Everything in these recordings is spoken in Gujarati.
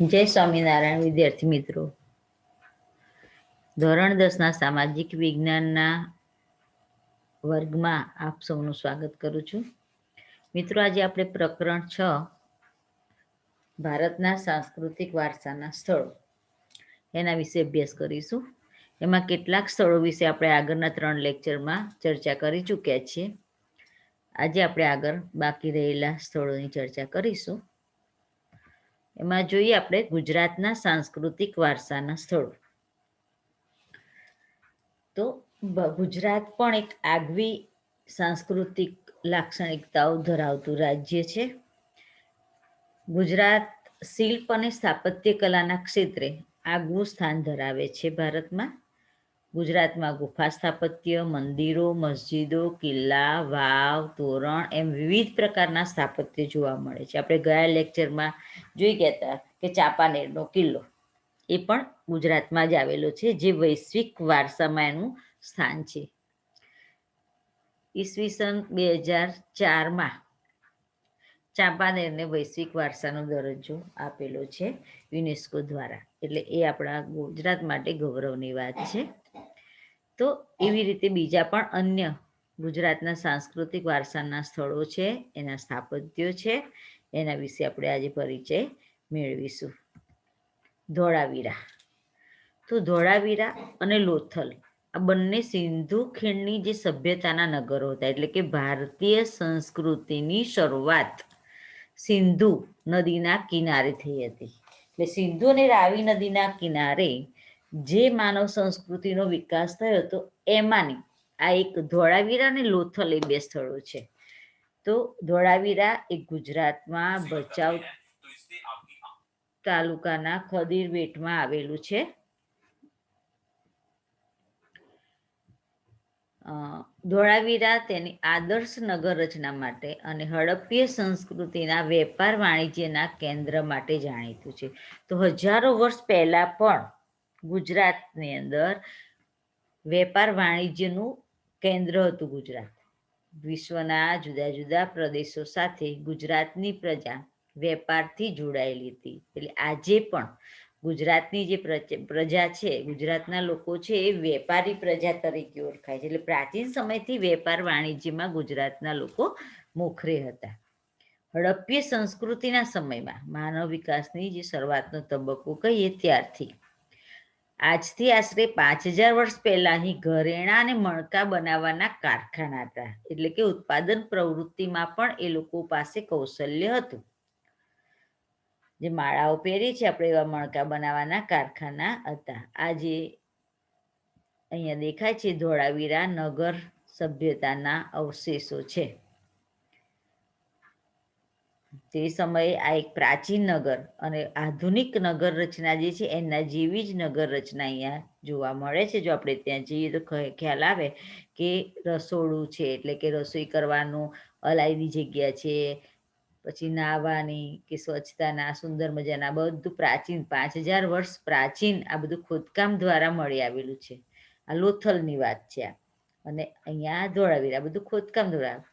જય સ્વામિનારાયણ, વિદ્યાર્થી મિત્રો. ધોરણ દસના સામાજિક વિજ્ઞાનના વર્ગમાં આપ સૌનું સ્વાગત કરું છું. મિત્રો, આજે આપણે પ્રકરણ છ, ભારતના સાંસ્કૃતિક વારસાના સ્થળો. એના વિશે અભ્યાસ કરીશું. એમાં કેટલાક સ્થળો વિશે આપણે આગળના ત્રણ લેક્ચરમાં ચર્ચા કરી ચૂક્યા છીએ. આજે આપણે આગળ બાકી રહેલા સ્થળોની ચર્ચા કરીશું. એમાં જોઈએ આપણે ગુજરાતના સાંસ્કૃતિક વારસાના સ્થળો. તો ગુજરાત પણ એક આગવી સાંસ્કૃતિક લાક્ષણિકતાઓ ધરાવતું રાજ્ય છે. ગુજરાત શિલ્પ અને સ્થાપત્ય કલાના ક્ષેત્રે આગવું સ્થાન ધરાવે છે ભારતમાં. ગુજરાતમાં ગુફા સ્થાપત્ય, મંદિરો, મસ્જિદો, કિલ્લા, વાવ, તોરણ એમ વિવિધ પ્રકારના સ્થાપત્ય જોવા મળે છે. આપણે ગયા લેક્ચરમાં જોઈ ગયા હતા કે ચાંપાનેરનો કિલ્લો એ પણ ગુજરાતમાં જ આવેલો છે, જે વૈશ્વિક વારસામાં એનું સ્થાન છે. ઈસવીસન બે હજાર ચારમાં ચાંપાનેરને વૈશ્વિક વારસાનો દરજ્જો આપેલો છે યુનેસ્કો દ્વારા. એટલે એ આપણા ગુજરાત માટે ગૌરવની વાત છે. તો એવી રીતે બીજા પણ અન્ય ગુજરાતના સાંસ્કૃતિક વારસાના સ્થળો છે, એના સ્થાપત્યો છે, એના વિશે આપણે આજે પરિચય મેળવીશું. ધોળાવીરા. તો ધોળાવીરા અને લોથલ, આ બંને સિંધુ ખીણની જે સભ્યતાના નગરો હતા, એટલે કે ભારતીય સંસ્કૃતિની શરૂઆત સિંધુ નદીના કિનારે થઈ હતી. એટલે સિંધુ અને રાવી નદીના કિનારે જે માનવ સંસ્કૃતિનો વિકાસ થયો હતો, એમાંની આ એક ધોળાવીરા અને લોથલ એ બે સ્થળો છે. તો ધોળાવીરા એ ગુજરાતમાં ભચાઉ તાલુકાના ખદીર બેટમાં આવેલું છે. ધોળાવીરા તેની આદર્શ નગર રચના માટે અને હડપ્પીય સંસ્કૃતિના વેપાર વાણિજ્યના કેન્દ્ર માટે જાણીતું છે. તો હજારો વર્ષ પહેલા પણ ગુજરાતની અંદર વેપાર વાણિજ્યનું કેન્દ્ર હતું ગુજરાત. વિશ્વના જુદા જુદા પ્રદેશો સાથે ગુજરાતની પ્રજા વેપારથી જોડાયેલી હતી. એટલે આજે પણ ગુજરાતની જે પ્રજ- છે, ગુજરાતના લોકો છે, એ વેપારી પ્રજા તરીકે ઓળખાય છે. એટલે પ્રાચીન સમયથી વેપાર વાણિજ્યમાં ગુજરાતના લોકો મોખરે હતા. હડપ્પીય સંસ્કૃતિના સમયમાં માનવ વિકાસની જે શરૂઆતનો તબક્કો કહીએ ત્યારથી આજથી આશરે પાંચ હજાર વર્ષ પહેલા અહીં ઘરેણાં અને મણકા બનાવવાના કારખાના હતા. એટલે કે ઉત્પાદન પ્રવૃત્તિમાં પણ એ લોકો પાસે કૌશલ્ય હતું. જે માળાઓ પહેરી છે, આપણે એવા મણકા બનાવવાના કારખાના હતા. આજે અહીંયા દેખાય છે, ધોળાવીરા નગર સભ્યતાના અવશેષો છે. તે સમયે આ એક પ્રાચીન નગર અને આધુનિક નગર રચના જે છે, એના જેવી જ નગર રચના અહીંયા જોવા મળે છે. જો આપણે ત્યાં જઈએ તો ખ્યાલ આવે કે રસોડું છે, એટલે કે રસોઈ કરવાનું, અલાયદી જગ્યા છે, પછી નાહવાની કે સ્વચ્છતાના, સુંદર મજાના, બધું પ્રાચીન, પાંચ હજાર વર્ષ પ્રાચીન આ બધું ખોદકામ દ્વારા મળી આવેલું છે. આ લોથલની વાત છે આ. અને અહીંયા ધોળાવીરા બધું ખોદકામ દ્વારા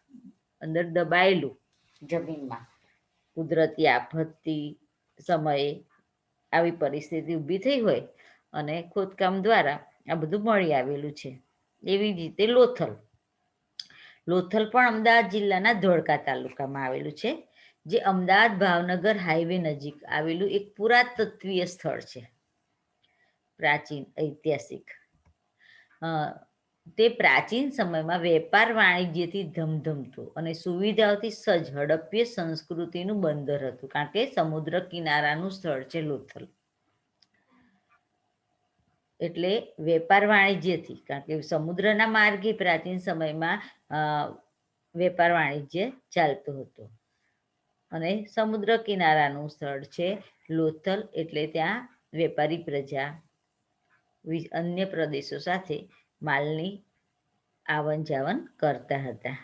અંદર દબાયેલું જમીનમાં. કુદરતી આફતથી સમયે આવી પરિસ્થિતિ ઊભી થઈ હોય અને ખોદકામ દ્વારા આ બધું મળી આવેલું છે. એવી જ રીતે લોથલ. લોથલ પણ અમદાવાદ જિલ્લાના ધોળકા તાલુકામાં આવેલું છે, જે અમદાવાદ ભાવનગર હાઈવે નજીક આવેલું એક પુરાતત્વીય સ્થળ છે. પ્રાચીન ઐતિહાસિક. તે પ્રાચીન સમયમાં વેપાર વાણિજ્યથી ધમધમતું અને સુવિધાઓથી સજ્જ હડપ્પીય સંસ્કૃતિનું બંદર હતું, કારણ કે સમુદ્ર કિનારાનું સ્થળ છે લોથલ. એટલે વેપાર વાણિજ્યથી, કારણ કે સમુદ્રના માર્ગે પ્રાચીન સમયમાં વેપાર વાણિજ્ય ચાલતો હતો. અને સમુદ્ર કિનારાનું સ્થળ છે લોથલ, એટલે ત્યાં વેપારી પ્રજા અન્ય પ્રદેશો સાથે માલની આવન જાવન કરતા હતા.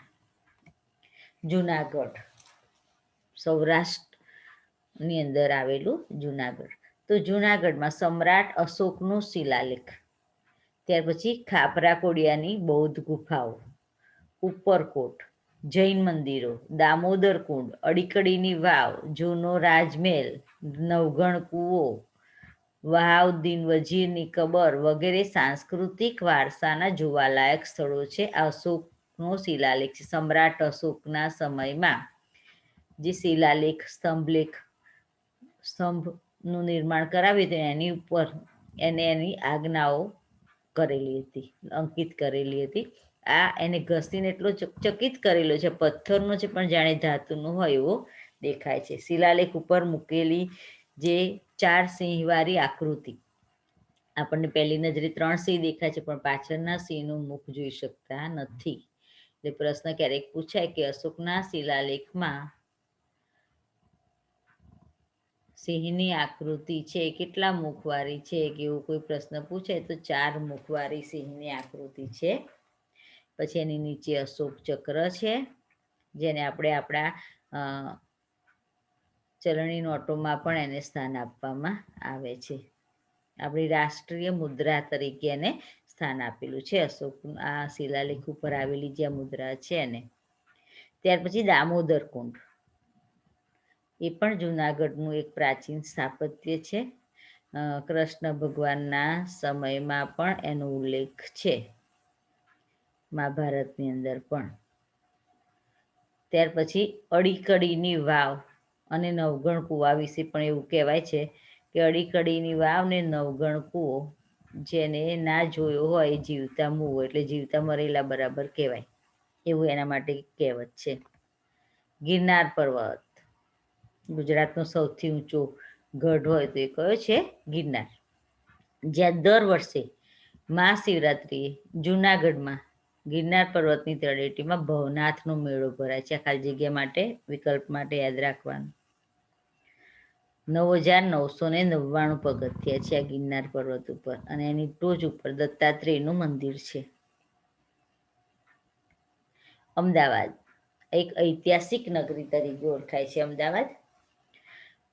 જુનાગઢ, સૌરાષ્ટ્રની અંદર આવેલું જુનાગઢ. તો જુનાગઢમાં સમ્રાટ અશોકનો શિલાલેખ. ત્યાર પછી ખાપરા કોડિયાની બૌદ્ધ ગુફાઓ, ઉપરકોટ, જૈન મંદિરો, દામોદર કુંડ, અડીકડીની વાવ, જૂનો રાજમહેલ, નવગણ કૂવો વહાઉદ્દીન વજીરની કબર વગેરે સાંસ્કૃતિક વારસાના જોવાલાયક સ્થળો છે. અશોકનો શિલાલેખ છે. સમ્રાટ અશોકના સમયમાં જે શિલાલેખ, સ્તંભલેખ, સ્તંભનું નિર્માણ કરાવ્યું હતું, એની ઉપર એને એની આજ્ઞાઓ કરેલી હતી, અંકિત કરેલી હતી. આ એને ઘસીને એટલો ચકચકિત કરેલો છે. પથ્થરનો છે, પણ જાણે ધાતુનો હોય એવો દેખાય છે. શિલાલેખ ઉપર મૂકેલી જે ચાર સિંહવાળી આકૃતિ. આપણને પહેલી નજરે ત્રણ સિંહ દેખાય છે, પણ પાછળના સિંહનું મુખ જોઈ શકતા નથી. એટલે પ્રશ્ન ક્યારેક પૂછાય કે અશોકના શિલાલેખમાં સિંહની આકૃતિ છે, કેટલા મુખવારી છે કે એવો કોઈ પ્રશ્ન પૂછે તો ચાર મુખવારી સિંહની આકૃતિ છે. પછી એની નીચે અશોક ચક્ર છે, જેને આપણે આપણા ચલણી નોટોમાં પણ એને સ્થાન આપવામાં આવે છે. આપણી રાષ્ટ્રીય મુદ્રા તરીકે એને સ્થાન આપેલું છે. અશોક, આ શિલાલેખ ઉપર આવેલી જે મુદ્રા છે એને. ત્યાર પછી દામોદર કુંડ. એ પણ જુનાગઢનું એક પ્રાચીન સ્થાપત્ય છે. કૃષ્ણ ભગવાનના સમયમાં પણ એનો ઉલ્લેખ છે. મહાભારતની અંદર પણ. ત્યાર પછી અડીકડીની વાવ. અને નવગણ કૂવા વિશે પણ એવું કહેવાય છે કે અડીકડીની વાવ ને નવગણ કૂવો જેને ના જોયો હોય જીવતા મૂવો એટલે જીવતા મરેલા બરાબર કહેવાય. એવું એના માટે કહેવત છે. ગિરનાર પર્વત. ગુજરાતનો સૌથી ઊંચો ગઢ હોય તો એ કયો છે? ગિરનાર. જ્યાં દર વર્ષે મહાશિવરાત્રિએ જૂનાગઢમાં ગિરનાર પર્વતની તળેટીમાં ભવનાથનો મેળો ભરાય છે. આ ખાલી જગ્યા માટે વિકલ્પ માટે યાદ રાખવાનું. નવ હજાર નવસો ને નવ્વાણું પગથિયા છે આ ગિરનાર પર્વત ઉપર. અને એની ટોચ ઉપર દત્તાત્રેયનું મંદિર છે. અમદાવાદ. એક ઐતિહાસિક નગરી તરીકે ઓળખાય છે અમદાવાદ.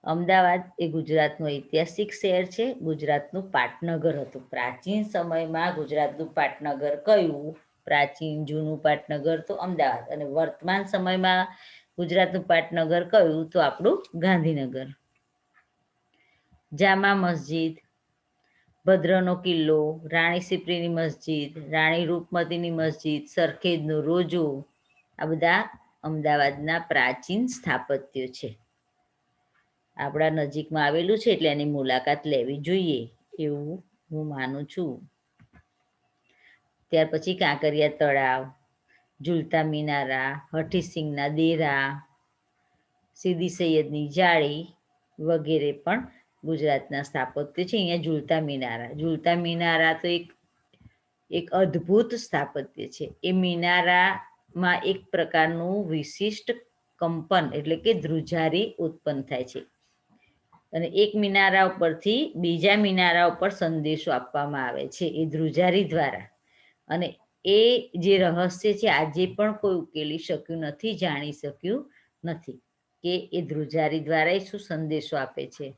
અમદાવાદ એ ગુજરાતનું ઐતિહાસિક શહેર છે. ગુજરાતનું પાટનગર હતું. પ્રાચીન સમયમાં ગુજરાતનું પાટનગર કયું? પ્રાચીન જૂનું પાટનગર તો અમદાવાદ. અને વર્તમાન સમયમાં ગુજરાતનું પાટનગર કયું? તો આપણું ગાંધીનગર. જામા મસ્જિદ, ભદ્રનો કિલ્લો, રાણી સિપ્રીની મસ્જિદ, રાણી રૂપમતીની મસ્જિદ, સરખેજનો રોજો, આ બધા અમદાવાદના પ્રાચીન સ્થાપત્યો છે. આપણા નજીકમાં આવેલું છે એટલે એની મુલાકાત લેવી જોઈએ એવું હું માનું છું. ત્યાર પછી કાંકરિયા તળાવ, ઝુલતા મિનારા હઠીસિંગના દેરા, સીદી સૈયદની જાળી વગેરે પણ ગુજરાતના સ્થાપત્ય છે, અહીંયા ઝૂલતા મિનારા. ઝૂલતા મિનારા તો એક એક અદ્ભુત સ્થાપત્ય છે. એ મિનારામાં એક પ્રકારનું વિશિષ્ટ કંપન એટલે કે ધ્રુજારી ઉત્પન્ન થાય છે. અને એક મિનારા ઉપરથી બીજા મિનારા ઉપર સંદેશો આપવામાં આવે છે, એ ધ્રુજારી દ્વારા. અને એ જે રહસ્ય છે, આજે પણ કોઈ ઉકેલી શક્યું નથી, જાણી શક્યું નથી કે એ ધ્રુજારી દ્વારા શું સંદેશો આપે છે.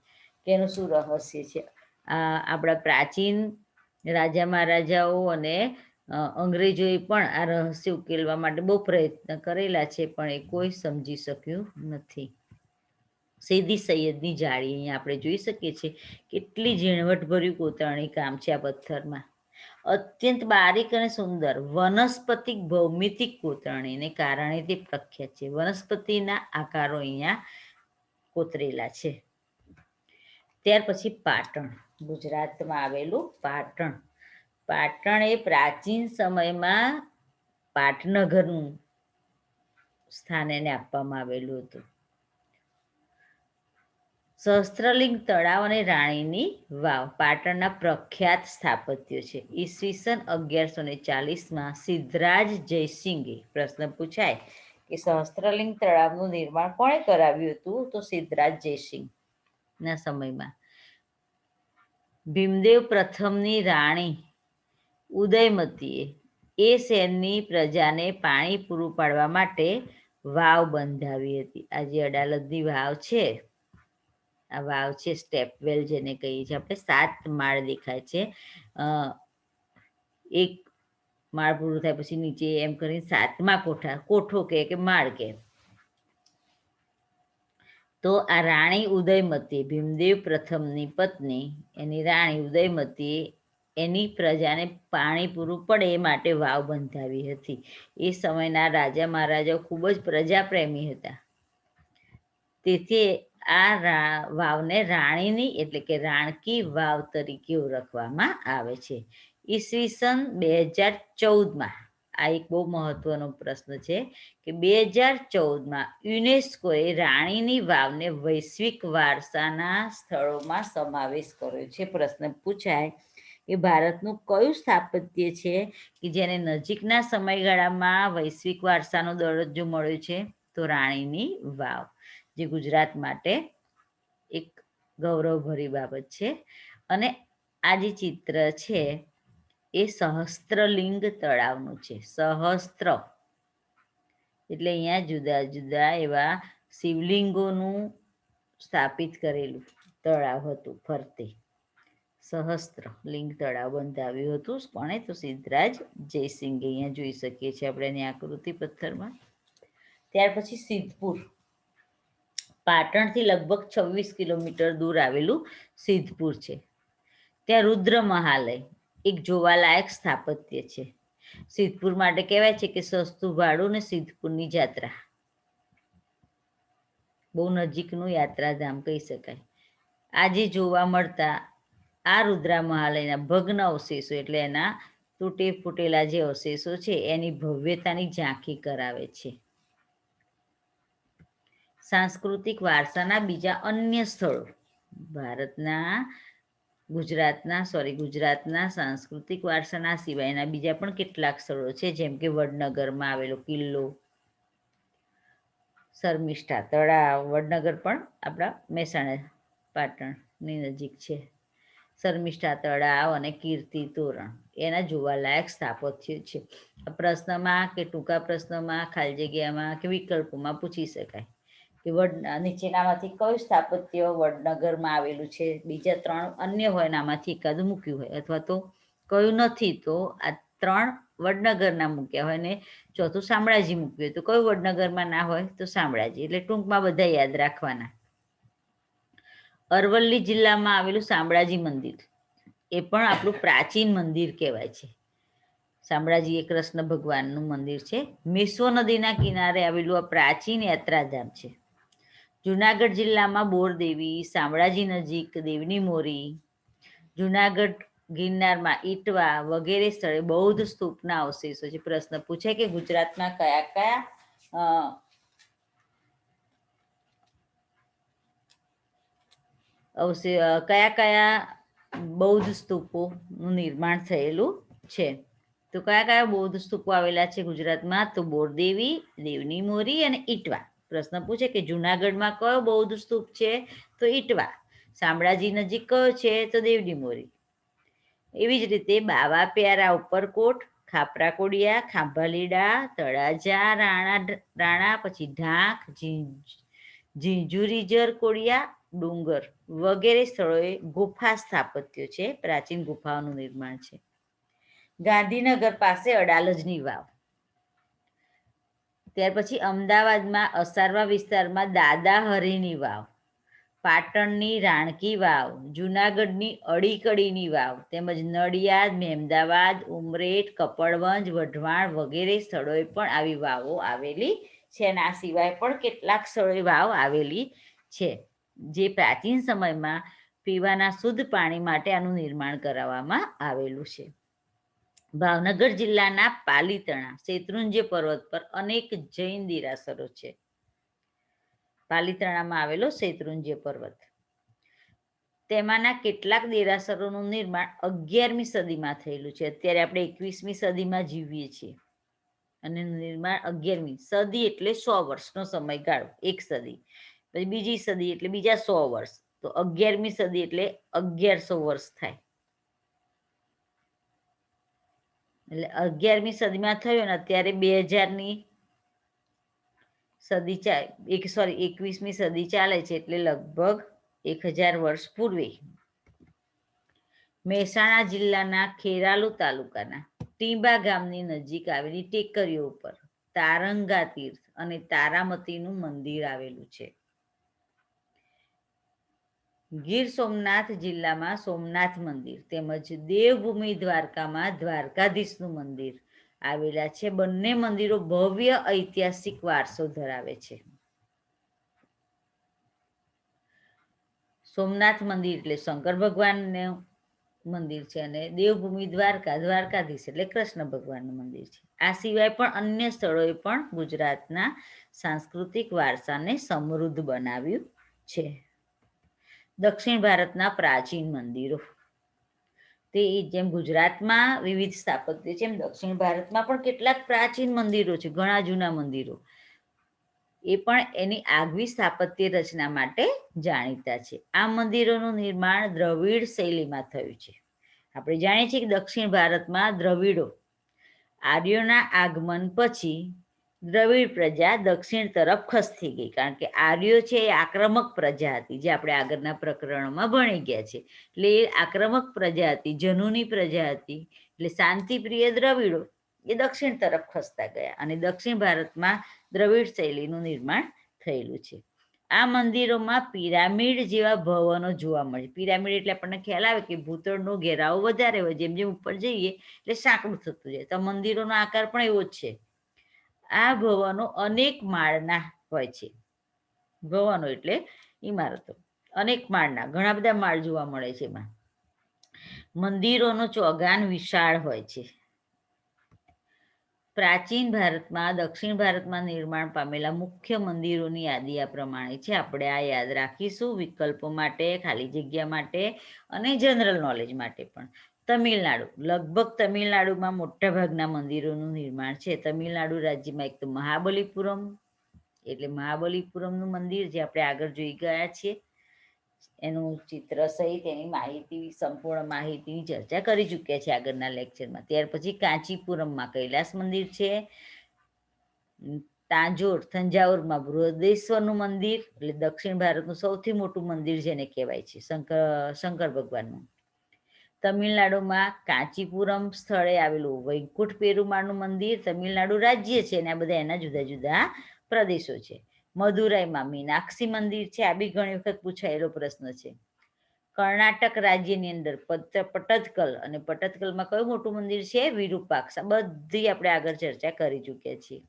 એનું શું રહસ્ય છે? આપણા પ્રાચીન રાજા મહારાજાઓ અને અંગ્રેજોએ પણ આ રહસ્ય ઉકેલવા માટે બહુ પ્રયત્ન કરેલા છે, પણ એ કોઈ સમજી શક્યું નથી. સીધી સૈયદની જાળી અહીંયા આપણે જોઈ શકીએ છીએ. કેટલી ઝીણવટભર્યું કોતરણી કામ છે આ પથ્થરમાં. અત્યંત બારીક અને સુંદર, વનસ્પતિક ભૌમિતિક કોતરણીને કારણે તે પ્રખ્યાત છે. વનસ્પતિના આકારો અહીંયા કોતરેલા છે. ત્યાર પછી પાટણ. ગુજરાતમાં આવેલું પાટણ. પાટણ એ પ્રાચીન સમયમાં પાટનગરનું સ્થાન એને આપવામાં આવેલું હતું. સહસ્ત્રલિંગ તળાવ અને રાણીની વાવ પાટણના પ્રખ્યાત સ્થાપત્યો છે. ઈસવીસન અગિયારસો ને ચાલીસમાં સિદ્ધરાજ જયસિંઘે પ્રશ્ન પૂછાય કે સહસ્ત્રલિંગ તળાવનું નિર્માણ કોણે કરાવ્યું હતું? તો સિદ્ધરાજ જયસિંહ ના સમયમાં. ભીમદેવ પ્રથમની રાણી ઉદયમતીએ એ શહેરની પ્રજાને પાણી પૂરું પાડવા માટે વાવ બંધાવી હતી. આ જે અડાલજની વાવ છે, આ વાવ છે સ્ટેપવેલ જેને કહીએ છીએ આપણે, સાત માળ દેખાય છે. એક માળ પૂરું થાય પછી નીચે એમ કરીને સાતમા કોઠા, કોઠો કે માળ કે તો આ રાણી ઉદયમતી, ભીમદેવ પ્રથમની પત્ની, એની રાણી ઉદયમતી એની પ્રજાને પાણી પૂરું પડે એ માટે વાવ બંધાવી હતી. એ સમયના રાજા મહારાજાઓ ખૂબ જ પ્રજાપ્રેમી હતા. તેથી આ વાવને રાણીની એટલે કે રાણકી વાવ તરીકે ઓળખવામાં આવે છે. ઈસવીસન બે હજાર ચૌદમાં આ એક બહુ મહત્વનો પ્રશ્ન છે કે બે હજાર ચૌદમાં યુનેસ્કોએ રાણીની વાવને વૈશ્વિક વારસાના સ્થળોમાં સમાવેશ કર્યો છે. પ્રશ્ન પૂછાય કે ભારતનું કયું સ્થાપત્ય છે કે જેને નજીકના સમયગાળામાં વૈશ્વિક વારસાનો દરજ્જો મળ્યો છે? તો રાણીની વાવ, જે ગુજરાત માટે એક ગૌરવભરી બાબત છે. અને આ જે ચિત્ર છે એ સહસ્ત્રલિંગ તળાવનું છે. સહસ્ત્ર. એટલે અહીંયા જુદા જુદા એવા શિવલિંગોનું સ્થાપિત કરેલું તળાવ હતું ફરતે. સહસ્ત્ર લિંગ તળાવ બંધાવ્યું હતું. કોણે? તો સિદ્ધરાજ જયસિંહ અહીંયા જોઈ શકીએ છીએ આપણે એની આકૃતિ પથ્થરમાં. ત્યાર પછી સિદ્ધપુર. પાટણથી લગભગ છવ્વીસ કિલોમીટર દૂર આવેલું સિદ્ધપુર છે. ત્યાં રુદ્ર મહાલય એક જોવાલાયક સ્થાપત્ય છે. સિદ્ધપુર માટે કહેવાય છે કે સસ્તું ભાડું ને સિદ્ધપુરની જાત્રા. બહુ નજીકનું યાત્રાધામ કહી શકાય. આજે જોવા મળતા આ રુદ્રા મહાલયના ભગ્ન અવશેષો એટલે એના તૂટે ફૂટેલા જે અવશેષો છે, એની ભવ્યતાની ઝાંખી કરાવે છે. સાંસ્કૃતિક વારસાના બીજા અન્ય સ્થળો. ભારતના ગુજરાતના સોરી ગુજરાતના સાંસ્કૃતિક વારસાના સિવાયના બીજા પણ કેટલાક સ્થળો છે, જેમ કે વડનગરમાં આવેલો કિલ્લો, શર્મિષ્ઠા તળાવ, વડનગર પણ આપણા મહેસાણા પાટણની નજીક છે. શર્મિષ્ઠા તળાવ અને કીર્તિ તોરણ, એના જોવાલાયક સ્થાપત્ય છે. પ્રશ્નમાં કે ટૂંકા પ્રશ્નમાં ખાલી જગ્યામાં કે વિકલ્પોમાં પૂછી શકાય. કે વડ, નીચેનામાંથી કયું સ્થાપત્ય વડનગરમાં આવેલું છે? બીજા ત્રણ અન્ય હોય એનામાંથી એકાદું મૂક્યું હોય. અથવા તો કયું નથી, તો આ ત્રણ વડનગરના મૂક્યા હોય ને ચોથું શામળાજી મૂક્યું હોય. તો કયું વડનગરમાં ના હોય? તો શામળાજી. એટલે ટૂંકમાં બધા યાદ રાખવાના. અરવલ્લી જિલ્લામાં આવેલું શામળાજી મંદિર. એ પણ આપણું પ્રાચીન મંદિર કહેવાય છે. શામળાજી એ કૃષ્ણ ભગવાનનું મંદિર છે. મેસો નદીના કિનારે આવેલું આ પ્રાચીન યાત્રાધામ છે. જુનાગઢ જિલ્લામાં બોરદેવી, શામળાજી નજીક, દેવની મોરી, જુનાગઢ ગિરનારમાં ઈટવા વગેરે સ્થળે બૌદ્ધ સ્તૂપના અવશેષો છે. પ્રશ્ન પૂછે કે ગુજરાતમાં કયા કયા અવશે કયા કયા બૌદ્ધ સ્તૂપોનું નિર્માણ થયેલું છે? તો કયા કયા બૌદ્ધ સ્તૂપો આવેલા છે ગુજરાતમાં? તો બોરદેવી, દેવની મોરી અને ઈટવા. પ્રશ્ન પૂછે કે જુનાગઢમાં કયો બૌદ્ધ સ્તૂપ છે? તો ઈટવા. શામળાજી નજીક કયો છે? તો દેવડી મોરી. એવી જ રીતે બાવા પ્યારા ઉપરકોટ ખાપરા કોડિયા ખાંભાલીડા તળાજા, રાણા રાણા, પછી ઢાંક ઝીંઝ- ઝીંઝુરીજર કોડિયા, ડુંગર વગેરે સ્થળોએ ગુફા સ્થાપત્યો છે. પ્રાચીન ગુફાઓનું નિર્માણ છે. ગાંધીનગર પાસે અડાલજની વાવ. ત્યાર પછી અમદાવાદમાં અસારવા વિસ્તારમાં દાદા હરીની વાવ, પાટણની રાણકી વાવ, જુનાગઢની અડીકડીની વાવ, તેમજ નડિયાદ મહેમદાવાદ ઉમરેઠ, કપડવંજ, વઢવાણ વગેરે સ્થળોએ પણ આવી વાવો આવેલી છે અને આ સિવાય પણ કેટલાક સ્થળોએ વાવ આવેલી છે, જે પ્રાચીન સમયમાં પીવાના શુદ્ધ પાણી માટે આનું નિર્માણ કરાવવામાં આવેલું છે. ભાવનગર જિલ્લાના પાલીતણા શેત્રુંજય પર્વત પર અનેક જૈન દેરાસરો છે. પાલીતણામાં આવેલો શેત્રુંજય પર્વત. તેમાંના કેટલાક દેરાસરોનું નિર્માણ અગિયારમી સદીમાં થયેલું છે. અત્યારે આપણે એકવીસમી સદીમાં જીવીએ છીએ. અને નિર્માણ અગિયારમી સદી એટલે સો વર્ષનો સમયગાળો, એક સદી. પછી બીજી સદી એટલે બીજા સો વર્ષ. તો અગિયારમી સદી એટલે અગિયારસો વર્ષ થાય. એટલે અગિયારમી સદીમાં થયો ને અત્યારે બે હજારની સદી ચા, એક સોરી એકવીસમી સદી ચાલે છે એટલે લગભગ એક હજાર વર્ષ પૂર્વે. મહેસાણા જિલ્લાના ખેરાલુ તાલુકાના ટીંબા ગામની નજીક આવેલી ટેકરીઓ ઉપર તારંગા તીર્થ અને તારામતીનું મંદિર આવેલું છે. ગીર સોમનાથ જિલ્લામાં સોમનાથ મંદિર તેમજ દેવભૂમિ દ્વારકામાં દ્વારકાધીશનું મંદિર આવેલા છે. બંને મંદિરો ભવ્ય ઐતિહાસિક વારસો ધરાવે છે. સોમનાથ મંદિર એટલે શંકર ભગવાનનું મંદિર છે અને દેવભૂમિ દ્વારકા દ્વારકાધીશ એટલે કૃષ્ણ ભગવાનનું મંદિર છે. આ સિવાય પણ અન્ય સ્થળોએ પણ ગુજરાતના સાંસ્કૃતિક વારસાને સમૃદ્ધ બનાવ્યું છે. દક્ષિણ ભારતના પ્રાચીન મંદિરો. તે જેમ ગુજરાતમાં વિવિધ સ્થાપત્ય છે, એમ દક્ષિણ ભારતમાં પણ કેટલાક પ્રાચીન મંદિરો છે, ઘણા જૂના મંદિરો. એ પણ એની આગવી સ્થાપત્ય રચના માટે જાણીતા છે. આ મંદિરોનું નિર્માણ દ્રવિડ શૈલીમાં થયું છે. આપણે જાણીએ છીએ કે દક્ષિણ ભારતમાં દ્રવિડો આર્યોના આગમન પછી દ્રવિડ પ્રજા દક્ષિણ તરફ ખસતી ગઈ. કારણ કે આર્યો છે એ આક્રમક પ્રજા હતી, જે આપણે આગળના પ્રકરણોમાં ભણી ગયા છે એટલે એ આક્રમક પ્રજા હતી, જનુની પ્રજા હતી, એટલે શાંતિપ્રિય દ્રવિડો એ દક્ષિણ તરફ ખસતા ગયા અને દક્ષિણ ભારતમાં દ્રવિડ શૈલીનું નિર્માણ થયેલું છે. આ મંદિરોમાં પિરામિડ જેવા ભવનો જોવા મળે પિરામિડ એટલે આપણને ખ્યાલ આવે કે ભૂતળનો ઘેરાવો વધારે હોય. જેમ જેમ ઉપર જઈએ એટલે સાંકડું થતું જાય. તો મંદિરોનો આકાર પણ એવો જ છે. આ ભવનો અનેક માળના હોય છે. ભવનો એટલે ઇમારતો અનેક માળના, ઘણા બધા માળ જોવા મળે છે એમાં. મંદિરોનો ચોગાન વિશાળ હોય છે. પ્રાચીન ભારતમાં, દક્ષિણ ભારતમાં નિર્માણ પામેલા મુખ્ય મંદિરોની યાદી આ પ્રમાણે છે. આપણે આ યાદ રાખીશું વિકલ્પો માટે, ખાલી જગ્યા માટે અને જનરલ નોલેજ માટે પણ. તમિલનાડુ. લગભગ તમિલનાડુમાં મોટા ભાગના મંદિરોનું નિર્માણ છે. તમિલનાડુ રાજ્યમાં એક તો મહાબલીપુરમ, એટલે મહાબલીપુરમનું મંદિર જે આપણે આગળ જોઈ ગયા છીએ. એનું ચિત્ર સહિત એની માહિતી, સંપૂર્ણ માહિતીની ચર્ચા કરી ચૂક્યા છે આગળના લેક્ચરમાં. ત્યાર પછી કાંચીપુરમમાં કૈલાસ મંદિર છે. તાંજોર, થંજાવુરમાં બૃહદેશ્વરનું મંદિર, એટલે દક્ષિણ ભારતનું સૌથી મોટું મંદિર જેને કહેવાય છે, શંકર શંકર ભગવાનનું. તમિલનાડુમાં કાંચીપુરમ સ્થળે આવેલું વૈકુંઠ પેરુમાળનું મંદિર તમિલનાડુ રાજ્ય છે અને આ બધા એના જુદા જુદા પ્રદેશો છે. મદુરાઈમાં મીનાક્ષી મંદિર છે, આ બી ઘણી વખત પૂછાયેલો પ્રશ્ન છે. કર્ણાટક રાજ્યની અંદર પટદકલ અને પટદકલમાં કયું મોટું મંદિર છે? વિરૂપાક્ષ. બધી આપણે આગળ ચર્ચા કરી ચૂક્યા છીએ.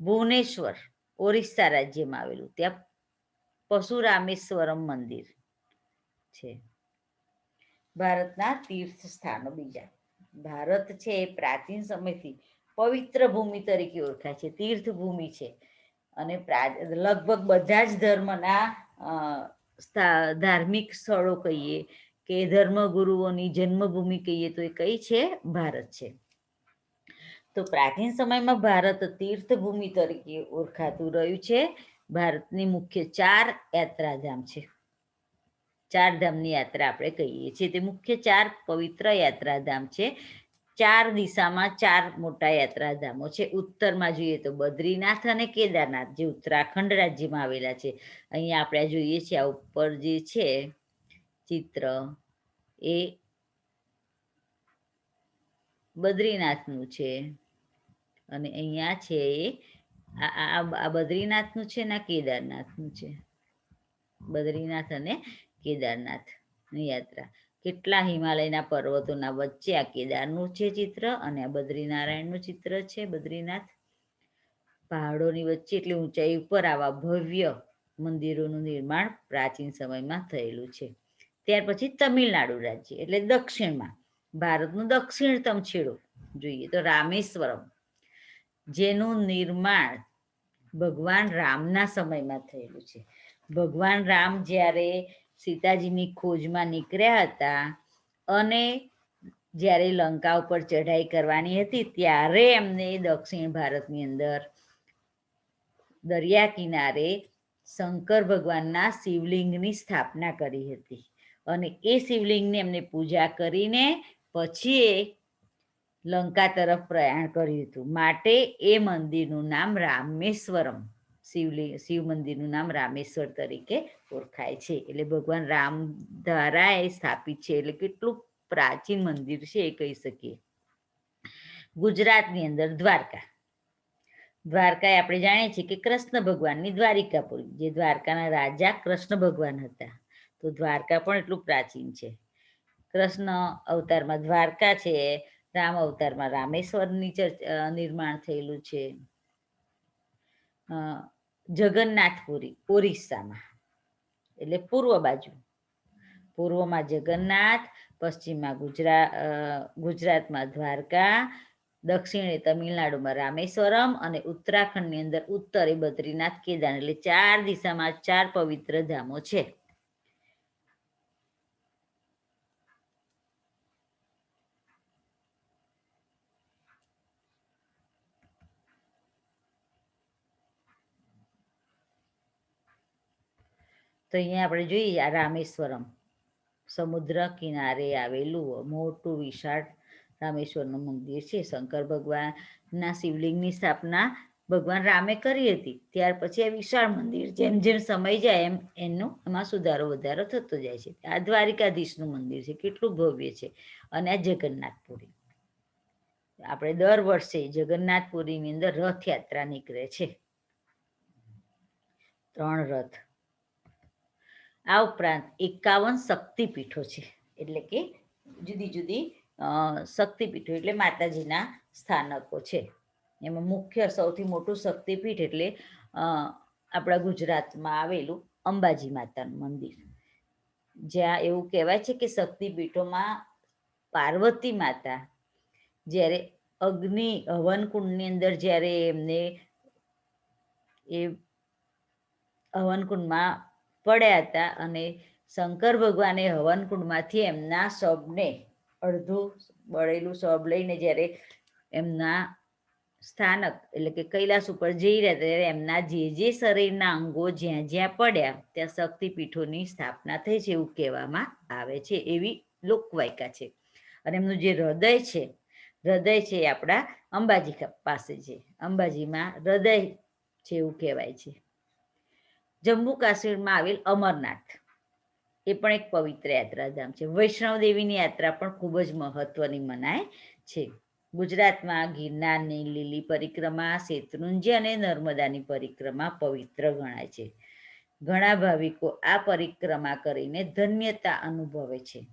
ભુવનેશ્વર, ઓરિસ્સા રાજ્યમાં આવેલું. ત્યાં પશુરામેશ્વરમ મંદિર છે. ભારતના તીર્થ સ્થાનો બીજા. ભારત છે એ પ્રાચીન સમયથી પવિત્ર ભૂમિ તરીકે ઓળખાય છે તીર્થ ભૂમિ છે. અને લગભગ બધા જ ધર્મના ધાર્મિક સ્થળો કહીએ કે ધર્મગુરુઓની જન્મભૂમિ કહીએ તો એ કઈ છે? ભારત છે. તો પ્રાચીન સમયમાં ભારત તીર્થભૂમિ તરીકે ઓળખાતું રહ્યું છે. ભારતની મુખ્ય ચાર યાત્રાધામ છે. ચાર ધામની યાત્રા આપણે કહીએ છીએ. તે મુખ્ય ચાર પવિત્ર યાત્રાધામ છે. ચાર દિશામાં ચાર મોટા યાત્રાધામો છે. ઉત્તરમાં જોઈએ તો બદ્રીનાથ અને કેદારનાથ, જે ઉત્તરાખંડ રાજ્યમાં આવેલા છે. અહીંયા આપણે જોઈએ છીએ. આ ઉપર જે છે ચિત્ર એ બદ્રીનાથનું છે. અને અહીંયા છે આ બદ્રીનાથનું છે ને કેદારનાથનું છે. બદ્રીનાથ અને કેદારનાથની યાત્રા. કેટલા હિમાલયના પર્વતોના વચ્ચે આ કેદારનું છે ચિત્ર અને આ બદ્રીનારાયણનું ચિત્ર છે બદ્રીનાથ? પહાડોની વચ્ચે એટલી ઊંચાઈ ઉપર આવા ભવ્ય મંદિરોનું નિર્માણ પ્રાચીન સમયમાં થયેલું છે. ત્યાર પછી તમિલનાડુ રાજ્ય, એટલે દક્ષિણમાં. ભારતનું દક્ષિણતમ છેડો જોઈએ તો રામેશ્વરમ, જેનું નિર્માણ ભગવાન રામના સમયમાં થયેલું છે. ભગવાન રામ જ્યારે સીતાજીની ખોજમાં નીકળ્યા હતા અને જ્યારે લંકા ઉપર ચઢાઈ કરવાની હતી ત્યારે એમને દક્ષિણ ભારતની અંદર દરિયા કિનારે શંકર ભગવાનના શિવલિંગની સ્થાપના કરી હતી. અને એ શિવલિંગની એમને પૂજા કરીને પછી એ લંકા તરફ પ્રયાણ કર્યું હતું. માટે એ મંદિરનું નામ રામેશ્વરમ શિવલિંગ શિવ મંદિરનું નામ રામેશ્વર તરીકે ઓળખાય છે. એટલે ભગવાન રામ દ્વારા એ સ્થાપિત છે. એટલે કેટલું પ્રાચીન મંદિર છે એ કહી શકીએ. ગુજરાતની અંદર દ્વારકા. દ્વારકા એ આપણે જાણીએ છીએ કે કૃષ્ણ ભગવાનની દ્વારિકાપુરી જે દ્વારકાના રાજા કૃષ્ણ ભગવાન હતા. તો દ્વારકા પણ એટલું પ્રાચીન છે. કૃષ્ણ અવતારમાં દ્વારકા છે રામ અવતારમાં રામેશ્વરની નિર્માણ થયેલું છે. અ, જગન્નાથપુરી ઓરિસ્સામાં. એટલે પૂર્વ બાજુ. પૂર્વમાં જગન્નાથ, પશ્ચિમમાં ગુજરાત ગુજરાતમાં દ્વારકા, દક્ષિણે તમિલનાડુમાં રામેશ્વરમ અને ઉત્તરાખંડની અંદર ઉત્તરે બદ્રીનાથ કેદાર. એટલે ચાર દિશામાં ચાર પવિત્ર ધામો છે. તો અહીંયા આપણે જોઈએ આ રામેશ્વરમ. સમુદ્ર કિનારે આવેલું મોટું વિશાળ રામેશ્વરનું મંદિર છે. શંકર ભગવાનના શિવલિંગની સ્થાપના ભગવાન રામે કરી હતી. ત્યાર પછી આ વિશાળ મંદિર જેમ જેમ સમય જાય એમ એનો એમાં સુધારો વધારો થતો જાય છે. આ દ્વારિકાધીશનું મંદિર છે. કેટલું ભવ્ય છે. અને આ જગન્નાથપુરી. આપણે દર વર્ષે જગન્નાથપુરીની અંદર રથયાત્રા નીકળે છે. ત્રણ રથ. આ ઉપરાંત એકાવન શક્તિપીઠો છે. એટલે કે જુદી જુદી શક્તિપીઠો એટલે માતાજીના સ્થાનકો છે. એમાં મુખ્ય, સૌથી મોટું શક્તિપીઠ એટલે આપણા ગુજરાતમાં આવેલું અંબાજી માતાનું મંદિર. જ્યાં એવું કહેવાય છે કે શક્તિપીઠોમાં પાર્વતી માતા જ્યારે અગ્નિ હવનકુંડની અંદર જ્યારે એમને એ હવનકુંડમાં પડ્યા હતા અને શંકર ભગવાને હવનકુંડમાંથી એમના શબને અડધું બળેલું શબ લઈને જ્યારે એમના સ્થાનક એટલે કે કૈલાસ ઉપર જઈ રહ્યા ત્યારે એમના જે જે શરીરના અંગો જ્યાં જ્યાં પડ્યા, ત્યાં શક્તિપીઠોની સ્થાપના થઈ છે એવું કહેવામાં આવે છે એવી લોકવાયકા છે. અને એમનું જે હૃદય છે હૃદય છે એ આપણા અંબાજી પાસે છે. અંબાજીમાં હૃદય છે એવું કહેવાય છે. જમ્મુ કાશ્મીરમાં આવેલ અમરનાથ. એ પણ એક પવિત્ર યાત્રાધામ છે. વૈષ્ણવ દેવીની યાત્રા પણ ખૂબ જ મહત્વની મનાય છે. ગુજરાતમાં ગિરનારની લીલી પરિક્રમા, શેત્રુંજી અને નર્મદાની પરિક્રમા પવિત્ર ગણાય છે. ઘણા ભાવિકો આ પરિક્રમા કરીને ધન્યતા અનુભવે છે.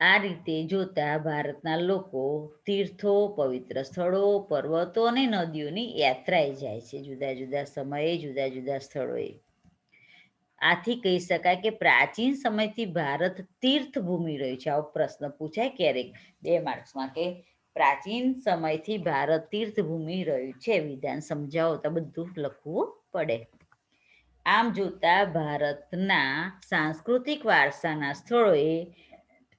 આ રીતે જોતા ભારતના લોકો તીર્થો, પવિત્ર સ્થળો, પર્વતો અને નદીઓની યાત્રાએ જાય છે. જુદા જુદા સમયે, જુદા જુદા સ્થળોએ. આથી કહી શકાય કે પ્રાચીન સમયથી ભારત તીર્થભૂમિ રહ્યું છે. આવો પ્રશ્ન પૂછાય ક્યારેક? બે માર્ક્સમાં કે પ્રાચીન સમયથી ભારત તીર્થભૂમિ રહ્યું છે. વિધાન સમજાવો તો બધું લખવું પડે. આમ જોતા ભારતના સાંસ્કૃતિક વારસાના સ્થળોએ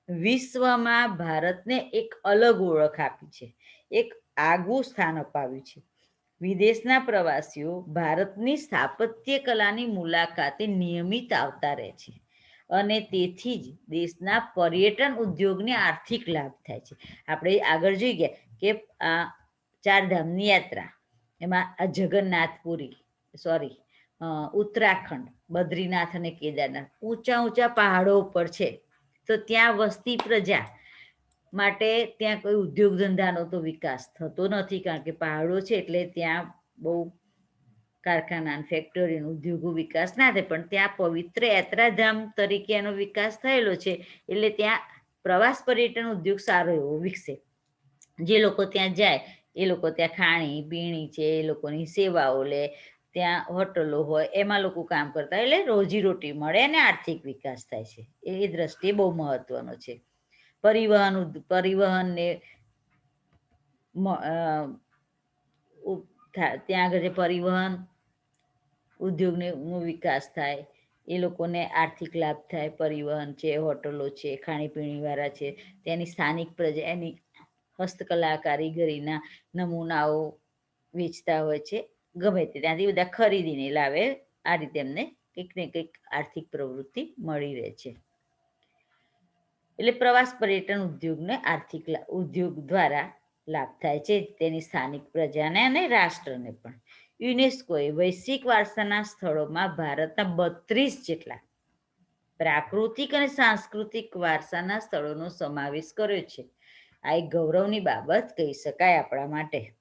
વિશ્વમાં ભારતને એક અલગ ઓળખ આપી છે, એક આગવું સ્થાન અપાવ્યું છે. વિદેશના પ્રવાસીઓ ભારતની સ્થાપત્ય કલાની મુલાકાતે નિયમિત આવતા રહે છે અને તેથી જ દેશના પર્યટન ઉદ્યોગને આર્થિક લાભ થાય છે. આપણે આગળ જોઈ ગયા કે આ ચારધામની યાત્રા, એમાં આ જગન્નાથપુરી, સોરી ઉત્તરાખંડ, બદ્રીનાથ અને કેદારનાથ ઊંચા ઊંચા પહાડો ઉપર છે. તો ત્યાં વસ્તી પ્રજા માટે ત્યાં કોઈ ઉદ્યોગ ધંધાનો તો વિકાસ થતો નથી, કારણ કે પહાડો છે એટલે ત્યાં બહુ કારખાના ફેક્ટરીનો ઉદ્યોગો વિકાસ ના થાય. પણ ત્યાં પવિત્ર યાત્રાધામ તરીકે એનો વિકાસ થયેલો છે, એટલે ત્યાં પ્રવાસ પર્યટન ઉદ્યોગ સારો એવો વિકસે. જે લોકો ત્યાં જાય, એ લોકો ત્યાં ખાણી, પીણી છે, એ લોકોની સેવાઓ લે ત્યાં હોટલો હોય, એમાં લોકો કામ કરતા એટલે રોજીરોટી મળે અને આર્થિક વિકાસ થાય છે. એ દ્રષ્ટિએ બહુ મહત્વનો છે. પરિવહન પરિવહનને ત્યાં આગળ જે પરિવહન ઉદ્યોગને વિકાસ થાય, એ લોકોને આર્થિક લાભ થાય. પરિવહન છે, હોટલો છે ખાણીપીણીવાળા છે ત્યાંની સ્થાનિક પ્રજા, એની હસ્તકલા કારીગરીના નમૂનાઓ વેચતા હોય છે. ગમે તે. ત્યાંથી બધા ખરીદીને લાવે. આ રીતે એમને કંઈક ને કંઈક આર્થિક પ્રવૃત્તિ મળી રહે છે. એટલે પ્રવાસ પર્યટન ઉદ્યોગને આર્થિક ઉદ્યોગ દ્વારા લાભ થાય છે. તેની સ્થાનિક પ્રજાને અને રાષ્ટ્રને પણ. યુનેસ્કોએ વૈશ્વિક વારસાના સ્થળોમાં ભારતના બત્રીસ જેટલા પ્રાકૃતિક અને સાંસ્કૃતિક વારસાના સ્થળોનો સમાવેશ કર્યો છે. આ એક ગૌરવની બાબત કહી શકાય આપણા માટે.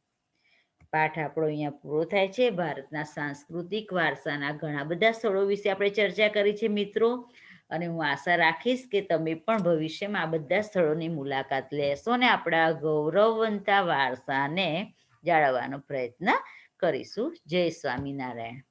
પાઠ આપણો અહીંયા પૂરો થાય છે. ભારતના સાંસ્કૃતિક વારસાના ઘણા બધા સ્થળો વિશે આપણે ચર્ચા કરી છે મિત્રો. અને હું આશા રાખીશ કે તમે પણ ભવિષ્યમાં આ બધા સ્થળોની મુલાકાત લેશો ને આપણા ગૌરવવંતા વારસાને જાળવવાનો પ્રયત્ન કરીશું. જય સ્વામિનારાયણ.